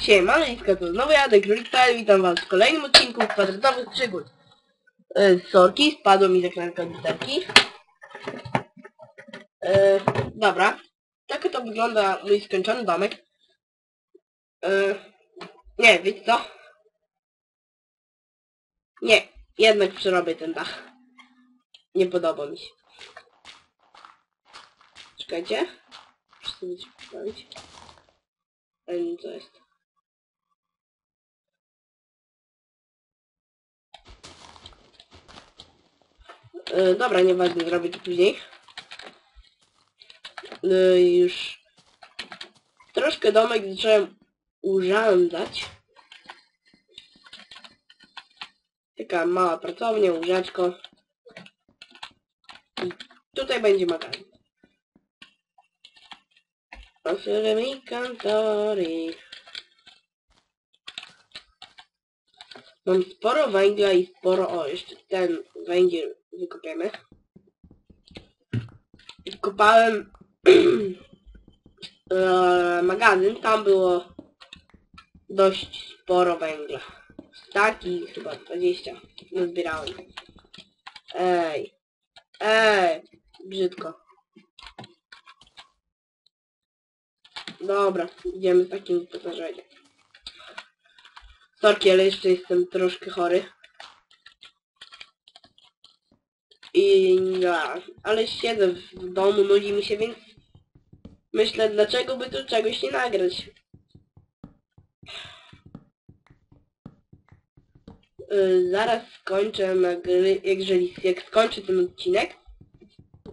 Siemaniska, to znowu ja, Królik.pl, witam was w kolejnym odcinku kwadratowych przygód. Z sorki, spadło mi zakranka od literki. E, dobra, tak to wygląda mój skończony domek. E, nie, wiecie co? Nie, jednak przerobię ten dach. Nie podoba mi się. Czekajcie. Muszę sobie poprawić. Ale co jest. E, dobra, nieważne, zrobię to później. E, już troszkę domek zacząłem urządzać. Taka mała pracownia, łóżeczko. I tutaj będzie magazyn. Osure mi kantory. Mam sporo węgla i sporo... O, jeszcze ten węgiel wykopiemy. Wkopałem e, magazyn, tam było dość sporo węgla. Staki chyba 20 nazbierałem. Ej. Ej. Brzydko. Dobra, idziemy z takim wyposażeniem. Sorki, ale jeszcze jestem troszkę chory. I ja, ale siedzę w domu, nudzi mi się, więc myślę, dlaczego by tu czegoś nie nagrać. Yy, zaraz skończę nagry... jeżeli jak skończę ten odcinek,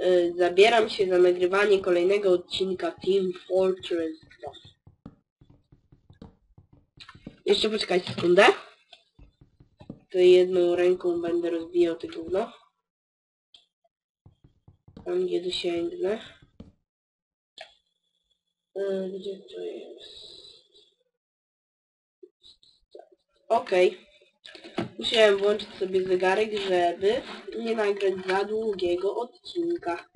yy, zabieram się za nagrywanie kolejnego odcinka Team Fortress 2. Jeszcze poczekajcie sekundę. To jedną ręką będę rozbijał to gówno. Tam gdzie dosięgnę. Yy, Gdzie to jest? Okej. Musiałem włączyć sobie zegarek, żeby nie nagrać za długiego odcinka.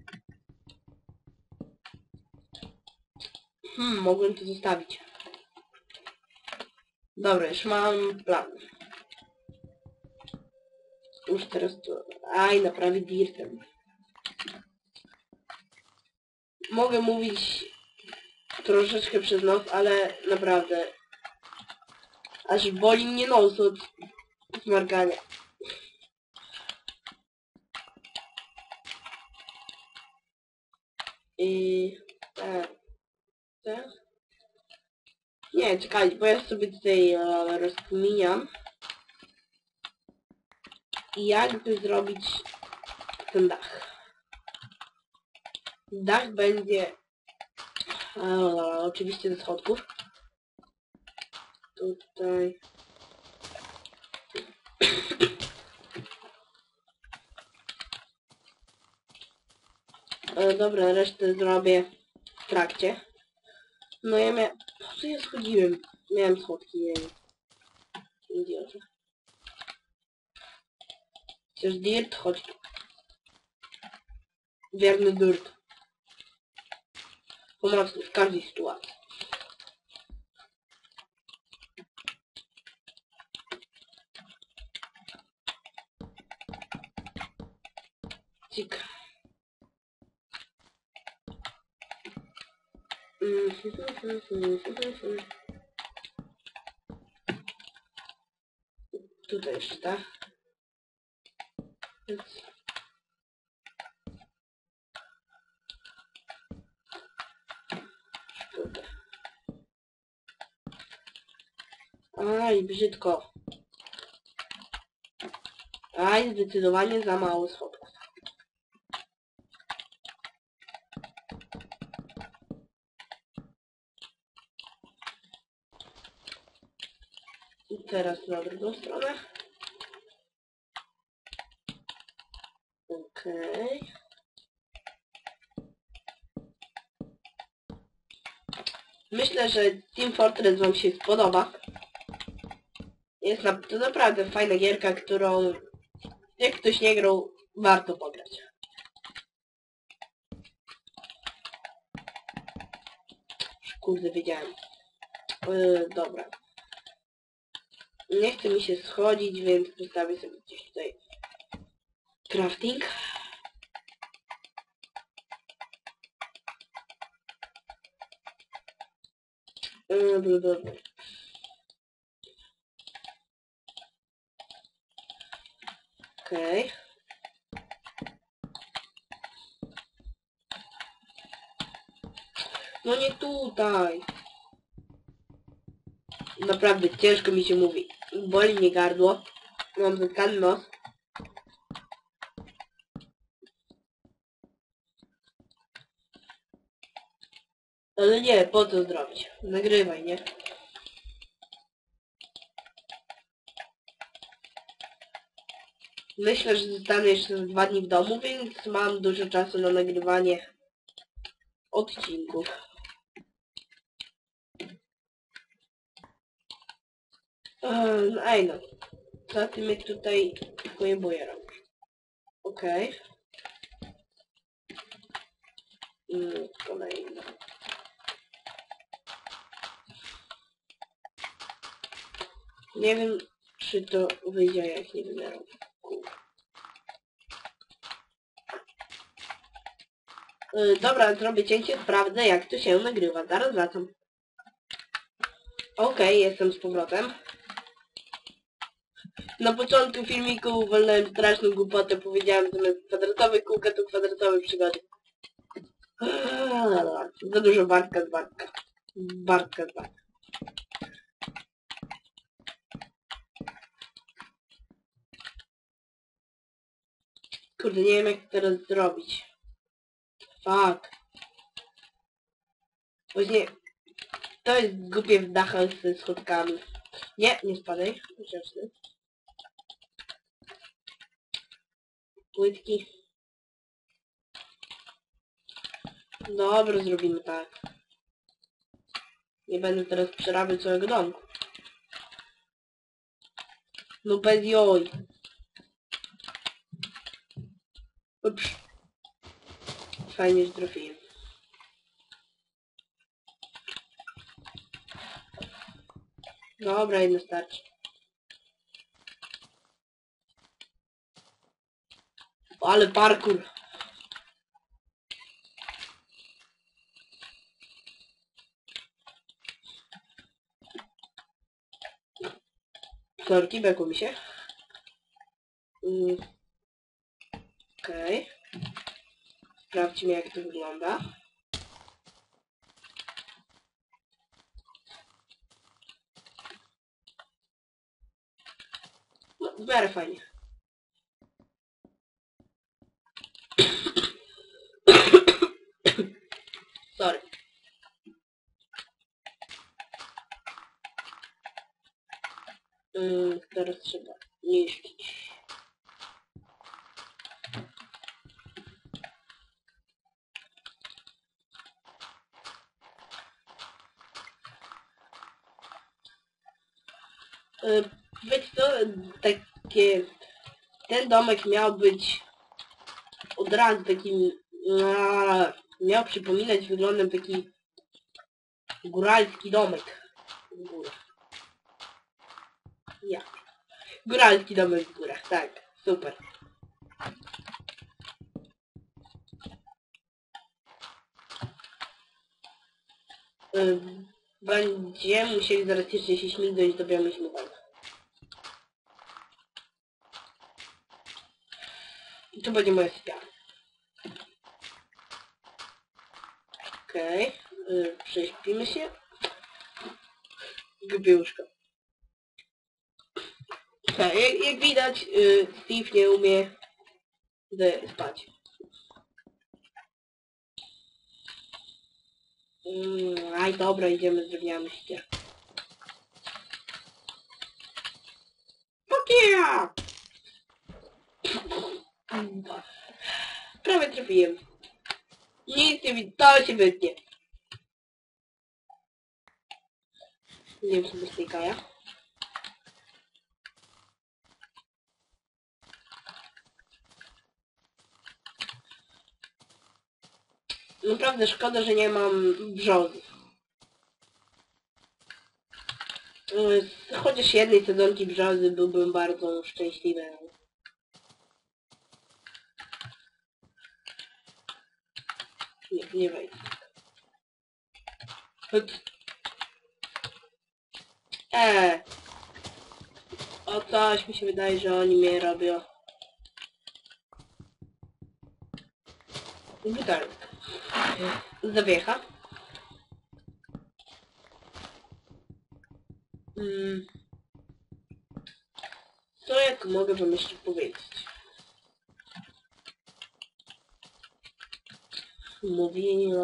Hmm, mogłem to zostawić. Dobra, już mam plan. Już teraz to... Aj, naprawię dirtem. Mogę mówić troszeczkę przez nos, ale naprawdę aż boli mnie nos od zmargania. I. Tak? Nie, czekaj, bo ja sobie tutaj e, rozkminiam. Jakby zrobić ten dach. Dach będzie e, oczywiście ze schodków. Tutaj. E, dobra, resztę zrobię w trakcie. No ja miałem... Po co ja schodziłem? Miałem schodki, nie wiem. Idiota. Chcesz dirt? Chodź tu. Wierny dirt. Pomocny w każdej sytuacji. Cik. Tutaj jeszcze, tak? Więc... Tutaj. Aj, brzydko. Aj, zdecydowanie za mało schodków. I teraz na drugą stronę. Okej. Myślę, że Team Fortress Wam się spodoba. Jest na, to naprawdę fajna gierka, którą jak ktoś nie grał, warto pograć. Kurde, wiedziałem. Yy, dobra. Nie chce mi się schodzić, więc postawię sobie gdzieś tutaj crafting. Yy, dobra, Okej. No nie tutaj. Naprawdę ciężko mi się mówi. Boli mnie gardło. Mam zatkany nos. Ale nie, po co zrobić? Nagrywaj, nie? Myślę, że zostanę jeszcze za dwa dni w domu, więc mam dużo czasu na nagrywanie odcinków. Ehm, Ej no, co ty mi tutaj pojebuje robisz? Okej. Mm, Kolejna. Nie wiem, czy to wyjdzie, jak nie będę. Y, Dobra, zrobię cięcie, sprawdzę jak to się nagrywa. Zaraz wracam. Okej, jestem z powrotem. Na początku filmiku walnąłem straszną głupotę, powiedziałem zamiast kwadratowe kółka to kwadratowe przygody. Za dużo Bartka z Bartka. Bartka z Bartka. Kurde, nie wiem jak to teraz zrobić. Fuck. Właśnie to jest głupie w dachach ze schodkami. Nie, nie spadaj. Grzeczny. Płytki. Dobra, zrobimy tak. Nie będę teraz przerabiał całego domku. No bez joj. Ups. Fajnie, że trafiłem. Dobra, jedno starczy. Ale parkour. Sorki, bekło mi się. Mm. Okej. Sprawdźmy jak to wygląda. No, fajnie. Sorry. Yy, teraz trzeba niszczyć. Yy, Wiecie co, takie... Ten domek miał być od razu takim... aaa, Miał przypominać wyglądem taki góralski domek. W górach. Ja. Góralski domek w górach, tak. Super. Ym, Będziemy musieli zaraz jeszcze się śmignąć do białej śmietany. I to będzie moja sypialnia. Okej. Okay. Prześpimy się. Łóżko. Tak, jak, jak widać, y, Steve nie umie spać. Mm, aj, dobra, idziemy z drewnianym ścier. Fuck yeah! Prawie trafiłem. Nic nie widzę, to się wytnie. Nie wiem, sobie z tej kaja. Naprawdę szkoda, że nie mam brzozy. Y, Chociaż jednej sezonki brzozy byłbym bardzo szczęśliwy. Nie, wejdę. Eee. O coś mi się wydaje, że oni mnie robią. Wytarg. Zawiecha. Mm. Co ja tu mogę jeszcze powiedzieć? Mówienie...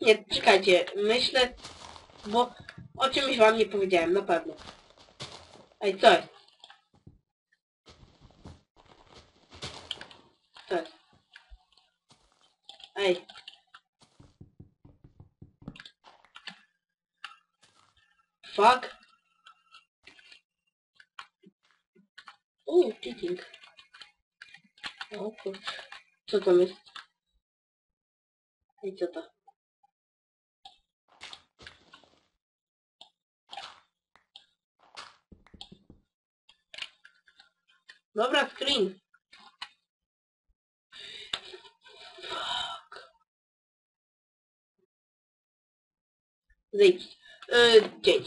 Nie, czekajcie, myślę... Bo o czymś wam nie powiedziałem, na pewno. Ej, co jest? Co jest? Ej. Fuck. Uuu, cheating. O kurczę. Co tam jest? I co to? Dobra, screen. Fuck. Zejdź. Yy, dzień.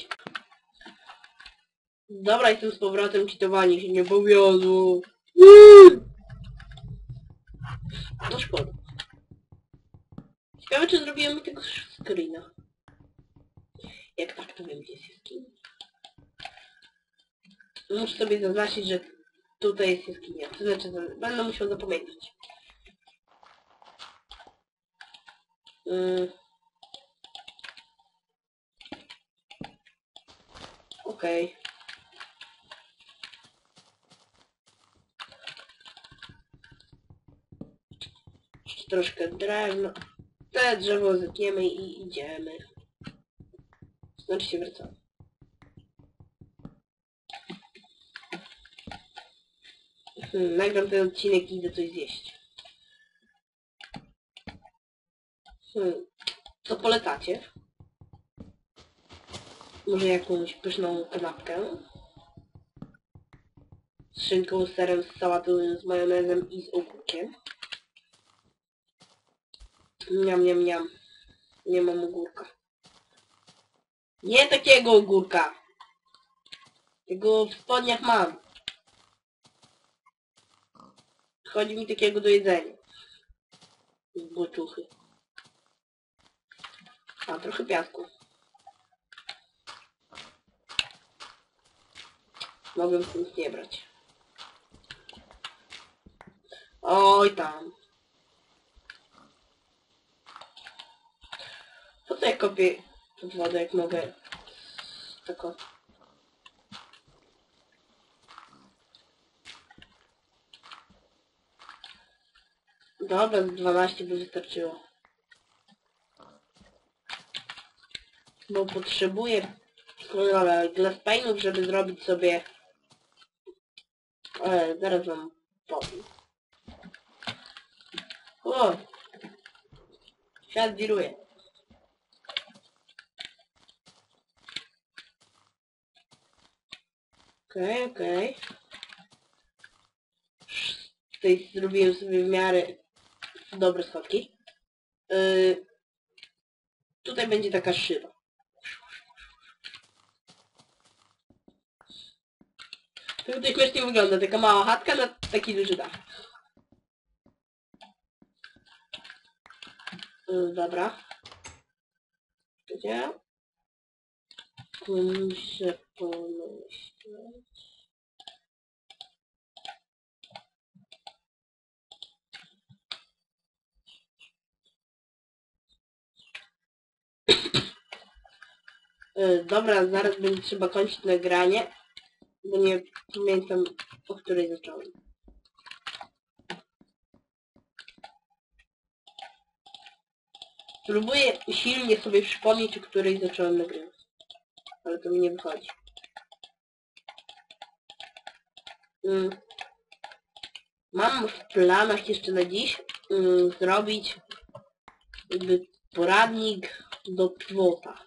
Dobra, jestem z powrotem, cheatowanie się nie powiodło. Yy! No szkoda. Ciekawe, czy zrobiłem mi tego screena. Jak tak, to wiem, gdzie jest jaskinia. Muszę sobie zaznaczyć, że tutaj jest jaskinia. To znaczy, będę musiał zapamiętać. Yy. Okej. Jeszcze troszkę drewna. Te drzewo zetniemy i idziemy. Znaczy się wracamy. Hmm, nagram ten odcinek i idę coś zjeść. Hmm, co polecacie? Może jakąś pyszną kanapkę? Z szynką, z serem, z sałatą, z majonezem i z ogórkiem. Niam, niam, niam. Nie mam ogórka. Nie takiego ogórka. Tego w spodniach mam. Chodzi mi takiego do jedzenia. Z błoczuchy. A, trochę piasku. Mogę nic nie brać. Oj tam. Po co ja kopię pod wodę, jak mogę tylko... Dobra, z 12 by wystarczyło. Bo potrzebuję kolorowe glasspainów, żeby zrobić sobie... E, zaraz wam powiem. O! Świat wiruje. Okej, okej. Tutaj zrobiłem sobie w miarę dobre schodki. Yy, tutaj będzie taka szyba. To tutaj śmiesznie wygląda, taka mała chatka na taki duży dach. Yy, dobra. Gdzie? Muszę pomyśleć. E, Dobra, zaraz będzie trzeba kończyć nagranie, bo nie pamiętam o której zacząłem. Próbuję silnie sobie przypomnieć, o której zacząłem nagrywać. Ale to mi nie wychodzi. Mm. Mam w planach jeszcze na dziś mm, zrobić jakby poradnik do płota.